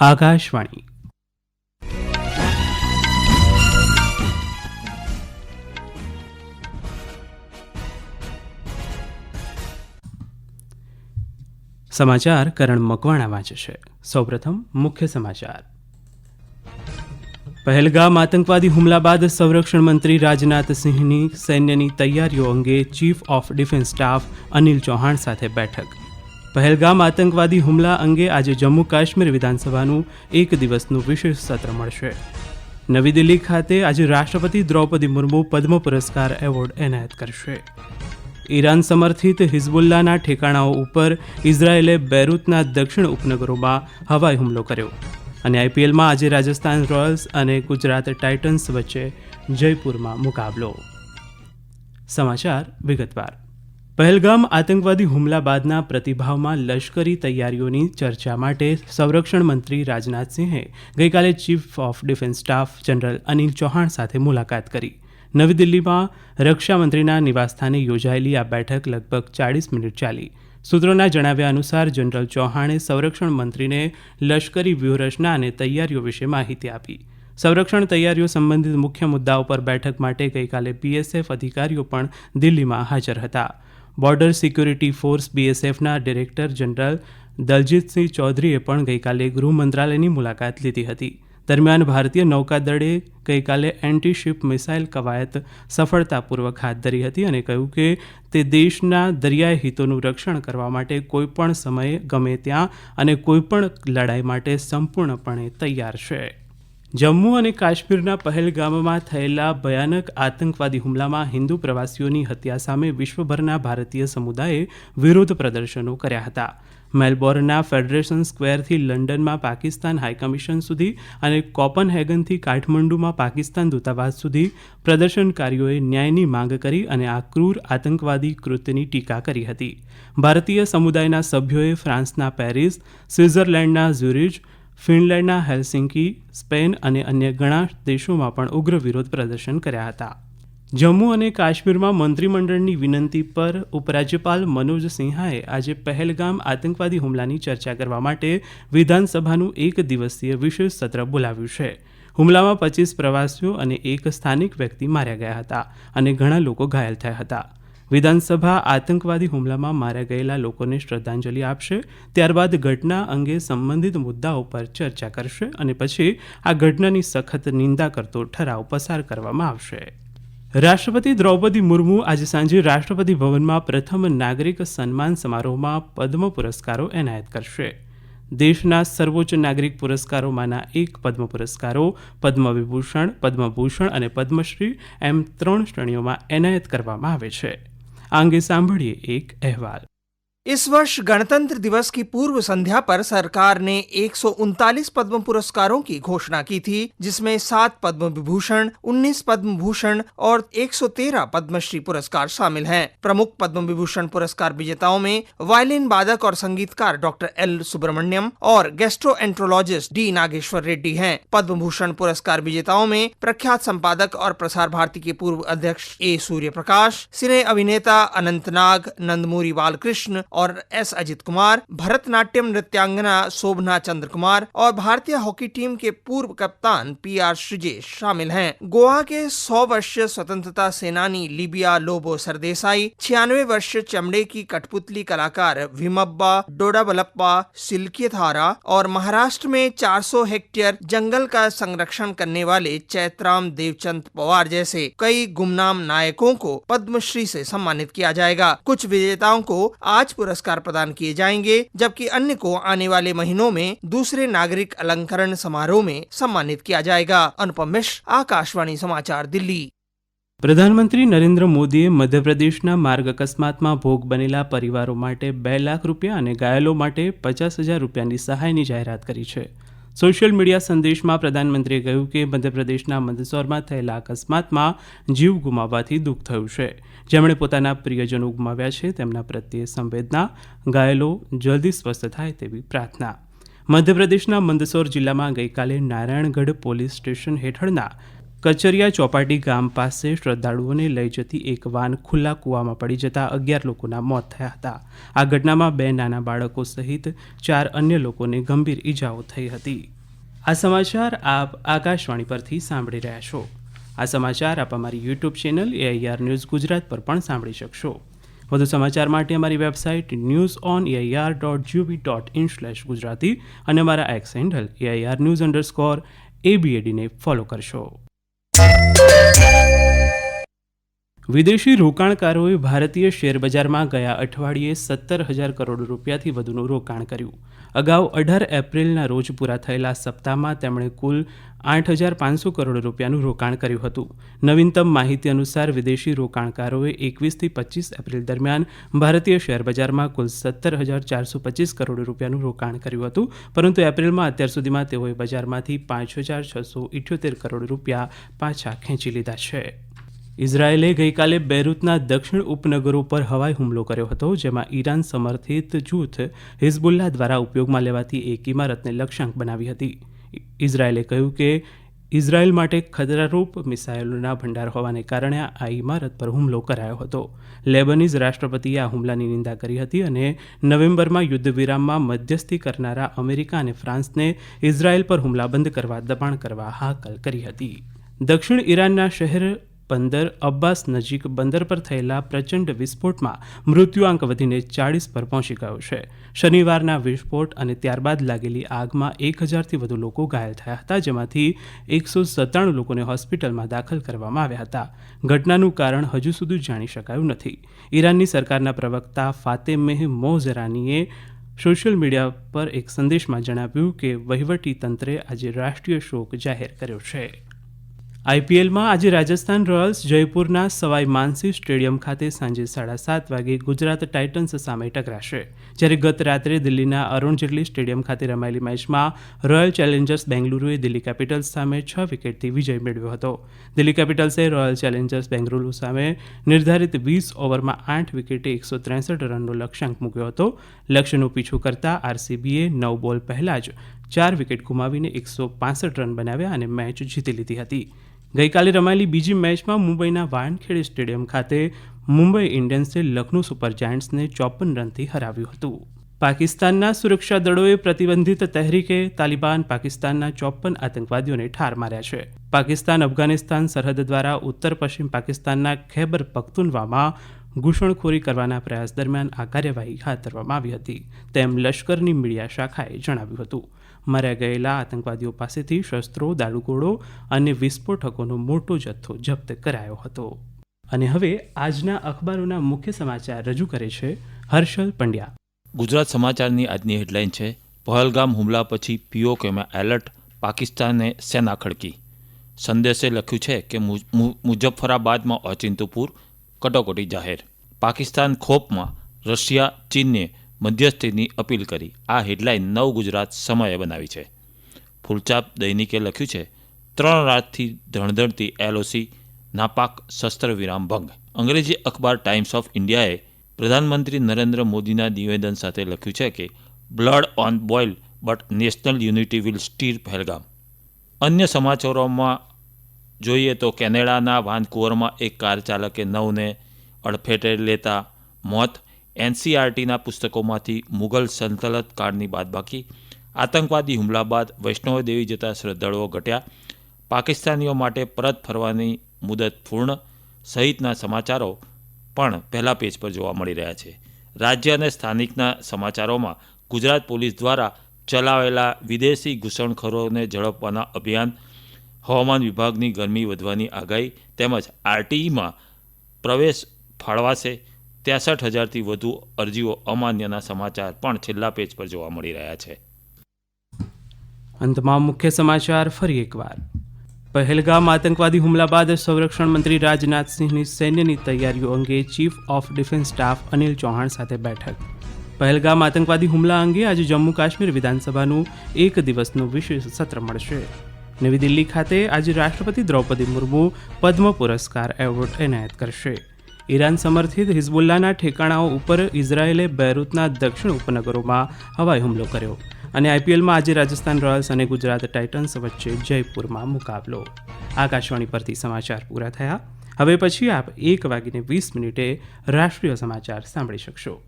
આકાશવાણી. સમાચાર કરણ મકવાણા વાંચે છે. સૌપ્રથમ મુખ્ય સમાચાર. પહેલગામ આતંકવાદી હુમલા બાદ સંરક્ષણ મંત્રી રાજનાથસિંહની સૈન્યની તૈયારીઓ અંગે chief of defence staff Anil Chauhan સાથે બેઠક. પહેલગામ આતંકવાદી હુમલા અંગે આજે જમ્મુ કાશ્મીર વિધાનસભાનું એક દિવસનું વિશેષ સત્ર મળશે. નવી દિલ્હી ખાતે આજે રાષ્ટ્રપતિ દ્રૌપદી મુર્મુ પદ્મ પુરસ્કાર એવોર્ડ એનાયત કરશે. ઈરાન સમર્થિત હિઝબુલ્લાના ઠેકાણાઓ ઉપર ઇઝરાયેલે બેરૂતના દક્ષિણ ઉપનગરોમાં હવાઈ હુમલો કર્યો. અને આઈપીએલમાં આજે રાજસ્થાન રોયલ્સ અને ગુજરાત ટાઇટન્સ વચ્ચે જયપુરમાં મુકાબલો. સમાચાર વિગતવાર. પહેલગામ આતંકવાદી હુમલા બાદના પ્રતિભાવમાં લશ્કરી તૈયારીઓની ચર્ચા માટે સંરક્ષણ મંત્રી રાજનાથસિંહે ગઈકાલે chief of defence staff general Anil Chauhan સાથે મુલાકાત કરી. નવી દિલ્હીમાં રક્ષામંત્રીના નિવાસસ્થાને યોજાયેલી આ બેઠક લગભગ ચાળીસ મિનિટ ચાલી. સૂત્રોના જણાવ્યા અનુસાર જનરલ ચૌહાણે સંરક્ષણ મંત્રીને લશ્કરી વ્યૂહરચના અને તૈયારીઓ વિશે માહિતી આપી. સંરક્ષણ તૈયારીઓ સંબંધિત મુખ્ય મુદ્દાઓ પર બેઠક માટે ગઈકાલે બીએસએફ અધિકારીઓ પણ દિલ્હીમાં હાજર હતા. બોર્ડર સિક્યુરિટી ફોર્સ બીએસએફના ડિરેક્ટર જનરલ દલજીતસિંહ ચૌધરીએ પણ ગઈકાલે ગૃહ મંત્રાલયની મુલાકાત લીધી હતી. દરમિયાન ભારતીય નૌકાદળે ગઈકાલે એન્ટી શિપ મિસાઇલ કવાયત સફળતાપૂર્વક હાથ ધરી હતી અને કહ્યું કે તે દેશના દરિયાઈ હિતોનું રક્ષણ કરવા માટે કોઈપણ સમયે ગમે ત્યાં અને કોઈપણ લડાઈ માટે સંપૂર્ણપણે તૈયાર છે. જમ્મુ અને કાશ્મીરના પહેલગામમાં થયેલા ભયાનક આતંકવાદી હુમલામાં હિન્દુ પ્રવાસીઓની હત્યા સામે વિશ્વભરના ભારતીય સમુદાયે વિરોધ પ્રદર્શનો કર્યા હતા. મેલબોર્નના ફેડરેશન સ્ક્વેરથી લંડનમાં પાકિસ્તાન હાઈકમિશન સુધી અને કોપનહેગનથી કાઠમંડુમાં પાકિસ્તાન દૂતાવાસ સુધી પ્રદર્શનકારીઓએ ન્યાયની માંગ કરી અને આ ક્રૂર આતંકવાદી કૃત્યની ટીકા કરી હતી. ભારતીય સમુદાયના સભ્યોએ ફ્રાન્સના પેરિસ, સ્વિટ્ઝરલેન્ડના ઝ્યુરિચ ફિનલેન્ડના હેલસિંકી, સ્પેન અને અન્ય ઘણા દેશોમાં પણ ઉગ્ર વિરોધ પ્રદર્શન કર્યા હતા. જમ્મુ અને કાશ્મીરમાં મંત્રીમંડળની વિનંતી પર ઉપરાજ્યપાલ મનોજ સિંહાએ આજે પહેલગામ આતંકવાદી હુમલાની ચર્ચા કરવા માટે વિધાનસભાનું એક દિવસીય વિશેષ સત્ર બોલાવ્યું છે. હુમલામાં પચીસ પ્રવાસીઓ અને એક સ્થાનિક વ્યક્તિ માર્યા ગયા હતા અને ઘણા લોકો ઘાયલ થયા હતા. વિધાનસભા આતંકવાદી હુમલામાં માર્યા ગયેલા લોકોને શ્રદ્ધાંજલિ આપશે, ત્યારબાદ ઘટના અંગે સંબંધિત મુદ્દાઓ પર ચર્ચા કરશે અને પછી આ ઘટનાની સખત નિંદા કરતો ઠરાવ પસાર કરવામાં આવશે. રાષ્ટ્રપતિ દ્રૌપદી મુર્મુ આજે સાંજે રાષ્ટ્રપતિ ભવનમાં પ્રથમ નાગરિક સન્માન સમારોહમાં પદ્મ પુરસ્કારો એનાયત કરશે. દેશના સર્વોચ્ચ નાગરિક પુરસ્કારોમાંના એક પદ્મ પુરસ્કારો પદ્મ વિભૂષણ પદ્મભૂષણ અને પદ્મશ્રી એમ ત્રણ શ્રેણીઓમાં એનાયત કરવામાં આવે છે. આ અંગે સાંભળીએ એક અહેવાલ. इस वर्ष गणतंत्र दिवस की पूर्व संध्या पर सरकार ने एक सौ उनतालीस पद्म पुरस्कारों की घोषणा की थी, जिसमें सात पद्म विभूषण, उन्नीस पद्म भूषण और 113 पद्मश्री पुरस्कार शामिल हैं। प्रमुख पद्म विभूषण पुरस्कार विजेताओं में वायलिन वादक और संगीतकार डॉक्टर एल सुब्रमण्यम और gastroenterologist D Nageshwar Reddy हैं। पद्म भूषण पुरस्कार विजेताओं में प्रख्यात संपादक और प्रसार भारती के पूर्व अध्यक्ष ए सूर्य प्रकाश सिने अभिनेता अनंतनाग, नंदमुरी बालकृष्ण और एस अजित कुमार, भरतनाट्यम नृत्यांगना शोभना चंद्र कुमार और भारतीय हॉकी टीम के पूर्व कप्तान पी आर श्रीजेश शामिल हैं। गोवा के 100 वर्षीय स्वतंत्रता सेनानी लिबिया लोबो सरदेसाई, छियानवे वर्षीय चमड़े की कठपुतली कलाकार विमब्बा, डोडाबलप्पा सिल्की थारा और महाराष्ट्र में 400 हेक्टेयर जंगल का संरक्षण करने वाले चैत्राम देवचंद पवार जैसे कई गुमनाम नायकों को पद्मश्री से सम्मानित किया जाएगा। कुछ विजेताओं को आज पुरस्कार प्रदान किए जाएंगे जबकि अन्य को आने वाले महीनों में दूसरे नागरिक अलंकरण समारोह में सम्मानित किया जाएगा अनुपम मिश्र आकाशवाणी समाचार दिल्ली પ્રધાનમંત્રી નરેન્દ્ર મોદીએ મધ્યપ્રદેશના માર્ગ અકસ્માતમાં ભોગ બનેલા પરિવારો માટે બે લાખ રૂપિયા અને ઘાયલો માટે પચાસ હજાર રૂપિયાની સહાયની જાહેરાત કરી છે સોશિયલ મીડિયા સંદેશમાં પ્રધાનમંત્રીએ કહ્યું કે મધ્યપ્રદેશના મંદસોરમાં થયેલા અકસ્માતમાં જીવ ગુમાવવાથી દુઃખ થયું છે. જેમણે પોતાના પ્રિયજનો ગુમાવ્યા છે, તેમના પ્રત્યે સંવેદના, ઘાયલો જલ્દી સ્વસ્થ થાય તેવી પ્રાર્થના. મધ્યપ્રદેશના મંદસોર જિલ્લામાં ગઈકાલે નારાયણગઢ પોલીસ સ્ટેશન હેઠળના કચરિયા ચોપાટી ગામ પાસે શ્રદ્ધાળુઓને લઈ જતી એક વાન ખુલ્લા કૂવામાં પડી જતા અગિયાર લોકોના મોત થયા હતા. આ ઘટનામાં બે નાના બાળકો સહિત ચાર અન્ય લોકોને ગંભીર ઈજાઓ થઈ હતી. આ સમાચાર આપ આકાશવાણી પરથી સાંભળી રહ્યા છો. આ સમાચાર આપ અમારી YouTube channel AIR news Gujarat પર પણ સાંભળી શકશો. વધુ સમાચાર માટે અમારી website news on AIR dot GOV dot in slash Gujarati અને અમારા X handle AIR news underscore એબીએડીને follow કરશો. વિદેશી રોકાણકારોએ ભારતીય શેરબજારમાં ગયા અઠવાડિયે સત્તર હજાર કરોડ રૂપિયાથી વધુનું રોકાણ કર્યું. અગાઉ અઢાર એપ્રિલના રોજ પૂરા થયેલા સપ્તાહમાં તેમણે કુલ આઠ હજાર પાંચસો કરોડ રૂપિયાનું રોકાણ કર્યું હતું. નવીનતમ માહિતી અનુસાર વિદેશી રોકાણકારોએ એકવીસથી પચીસ એપ્રિલ દરમિયાન ભારતીય શેરબજારમાં કુલ સત્તર હજાર ચારસો પચીસ કરોડ રૂપિયાનું રોકાણ કર્યું હતું, પરંતુ એપ્રિલમાં અત્યાર સુધીમાં તેઓએ બજારમાંથી પાંચ હજાર છસો ઇઠ્યોતેર કરોડ રૂપિયા પાછા ખેંચી લીધા છે. ઇઝરાયેલે ગઈકાલે બેરૂતના દક્ષિણ ઉપનગરો પર હવાઈ હુમલો કર્યો હતો, જેમાં ઈરાન સમર્થિત જૂથ હિઝબુલ્લા દ્વારા ઉપયોગમાં લેવાતી એક ઇમારતને લક્ષ્યાંક બનાવી હતી. ઇઝરાયેલે કહ્યું કે ઇઝરાયેલ માટે ખતરારૂપ મિસાઇલોના ભંડાર હોવાને કારણે આ ઇમારત પર હુમલો કરાયો હતો. લેબનીઝ રાષ્ટ્રપતિએ આ હુમલાની નિંદા કરી હતી અને નવેમ્બરમાં યુદ્ધ વિરામમાં મધ્યસ્થી કરનારા અમેરિકા અને ફ્રાન્સને ઇઝરાયેલ પર હુમલા બંધ કરવા દબાણ કરવા હાકલ કરી હતી. દક્ષિણ ઈરાનના શહેર બંદર અબ્બાસ નજીક બંદર પર થયેલા પ્રચંડ વિસ્ફોટમાં મૃત્યુઆંક વધીને ચાળીસ પર પહોંચી ગયો છે. શનિવારના વિસ્ફોટ અને ત્યારબાદ લાગેલી આગમાં એક હજારથી વધુ લોકો ઘાયલ થયા હતા, જેમાંથી એકસો સત્તાણું લોકોને હોસ્પિટલમાં દાખલ કરવામાં આવ્યા હતા. ઘટનાનું કારણ હજુ સુધી જાણી શકાયું નથી. ઈરાનની સરકારના પ્રવક્તા ફાતેમેહ મોઝરાનીએ સોશિયલ મીડિયા પર એક સંદેશમાં જણાવ્યું કે વહીવટી તંત્રે આજે રાષ્ટ્રીય શોક જાહેર કર્યો છે. આઈપીએલમાં આજે રાજસ્થાન રોયલ્સ જયપુરના સવાઈ માનસી સ્ટેડિયમ ખાતે સાંજે સાડા સાત વાગે ગુજરાત ટાઇટન્સ સામે ટકરાશે. જ્યારે ગત રાત્રે દિલ્હીના અરુણ જેટલી સ્ટેડિયમ ખાતે રમાયેલી મેચમાં રોયલ ચેલેન્જર્સ બેંગલુરુએ દિલ્હી કેપિટલ્સ સામે છ વિકેટથી વિજય મેળવ્યો હતો. દિલ્હી કેપિટલ્સે રોયલ ચેલેન્જર્સ બેંગલુરુ સામે નિર્ધારિત વીસ ઓવરમાં આઠ વિકેટે એકસો ત્રેસઠ રનનો લક્ષ્યાંક મૂક્યો હતો. લક્ષ્યનું પીછું કરતા આરસીબીએ નવ બોલ પહેલાં જ ચાર વિકેટ ગુમાવીને એકસો રન બનાવ્યા અને મેચ જીતી લીધી હતી. ગઈકાલે રમાયેલી બીજી મેચમાં મુંબઈના વાનખેડે સ્ટેડિયમ ખાતે મુંબઈ ઇન્ડિયન્સે લખનૌ સુપર જાયન્ટ્સને ચોપન રનથી હરાવ્યું હતું. પાકિસ્તાનના સુરક્ષા દળોએ પ્રતિબંધિત તહેરીકે તાલિબાન પાકિસ્તાનના ચોપન આતંકવાદીઓને ઠાર માર્યા છે. પાકિસ્તાન, અફઘાનિસ્તાન સરહદ દ્વારા ઉત્તર પશ્ચિમ પાકિસ્તાનના ખૈબર પખ્તુનવામાં ઘૂસણખોરી કરવાના પ્રયાસ દરમિયાન આ કાર્યવાહી હાથ ધરવામાં આવી હતી. તેમ લશ્કરની મીડિયા શાખાએ જણાવ્યું હતું. માર્યા ગયેલા આતંકવાદીઓ પાસેથી શસ્ત્રો, દારૂગોળો અને વિસ્ફોટકોનો મોટો જથ્થો જપ્ત કરાયો હતો. અને હવે આજના અખબારોના મુખ્ય સમાચાર રજૂ કરે છે હર્ષલ પંડ્યા. ગુજરાત સમાચારની આજની હેડલાઇન છે, પહલગામ હુમલા પછી પીઓકેમાં એલર્ટ, પાકિસ્તાને સેના ખડકી. સંદેશે લખ્યું છે કે મુઝફ્ફરાબાદમાં ઓચિંતુપુર, કટોકટી જાહેર. પાકિસ્તાન ખોપમાં રશિયા, ચીનને મધ્યસ્થીની અપીલ કરી. આ હેડલાઇન નવ ગુજરાત સમયે બનાવી છે. ફૂલચાપ દૈનિકે લખ્યું છે, ત્રણ રાતથી ધણધણતી એલઓસી નાપાક શસ્ત્ર વિરામ ભંગ. અંગ્રેજી અખબાર ટાઈમ્સ ઓફ ઇન્ડિયાએ પ્રધાનમંત્રી નરેન્દ્ર મોદીના નિવેદન સાથે લખ્યું છે કે, blood on boil, but national unity will steer Pahalgam. અન્ય સમાચારોમાં જોઈએ તો કેનેડાના વાનકુવરમાં એક કાર ચાલકે નવને અડફેટે લેતા મોત એનસીઆરટીના પુસ્તકોમાંથી મુઘલ સંતલત કાળની બાદબાકી, આતંકવાદી હુમલા બાદ વૈષ્ણવદેવી જતા શ્રદ્ધાળુઓ ઘટ્યા, પાકિસ્તાનીઓ માટે પરત ફરવાની મુદત પૂર્ણ, સહિતના સમાચારો પણ પહેલા પેજ પર જોવા મળી રહ્યા છે. રાજ્ય અને સ્થાનિકના સમાચારોમાં ગુજરાત પોલીસ દ્વારા ચલાવેલા વિદેશી ઘૂસણખોરોને ઝડપવાના અભિયાન, હવામાન વિભાગની ગરમી વધવાની આગાહી તેમજ આરટીઈમાં પ્રવેશ ફાળવાશે ત્રેસઠ હજારથી વધુ અરજીઓ અમાન્યના સમાચાર પણ છેલ્લા પેજ પર જોવા મળી રહ્યા છે. અંતમાં મુખ્ય સમાચાર ફરી એકવાર. પહેલગામ આતંકવાદી હુમલા બાદ સંરક્ષણ મંત્રી રાજનાથસિંહની સૈન્યની તૈયારીઓ અંગે chief of defence staff Anil Chauhan સાથે બેઠક. પહેલગામ આતંકવાદી હુમલા અંગે આજે જમ્મુ કાશ્મીર વિધાનસભાનું એક દિવસનું વિશેષ સત્ર મળશે. નવી દિલ્હી ખાતે આજે રાષ્ટ્રપતિ દ્રૌપદી મુર્મુ પદ્મ પુરસ્કાર એવોર્ડ એનાયત કરશે. ઈરાન સમર્થિત હિઝબુલ્લાના ઠેકાણાઓ ઉપર ઇઝરાયેલે બૈરૂતના દક્ષિણ ઉપનગરોમાં હવાઈ હુમલો કર્યો અને આઈપીએલમાં આજે રાજસ્થાન રોયલ્સ અને ગુજરાત ટાઇટન્સ વચ્ચે જયપુરમાં મુકાબલો. આકાશવાણી પરથી સમાચાર પૂરા થયા. હવે પછી આપ એક વાગીને વીસ મિનિટે રાષ્ટ્રીય સમાચાર સાંભળી શકશો.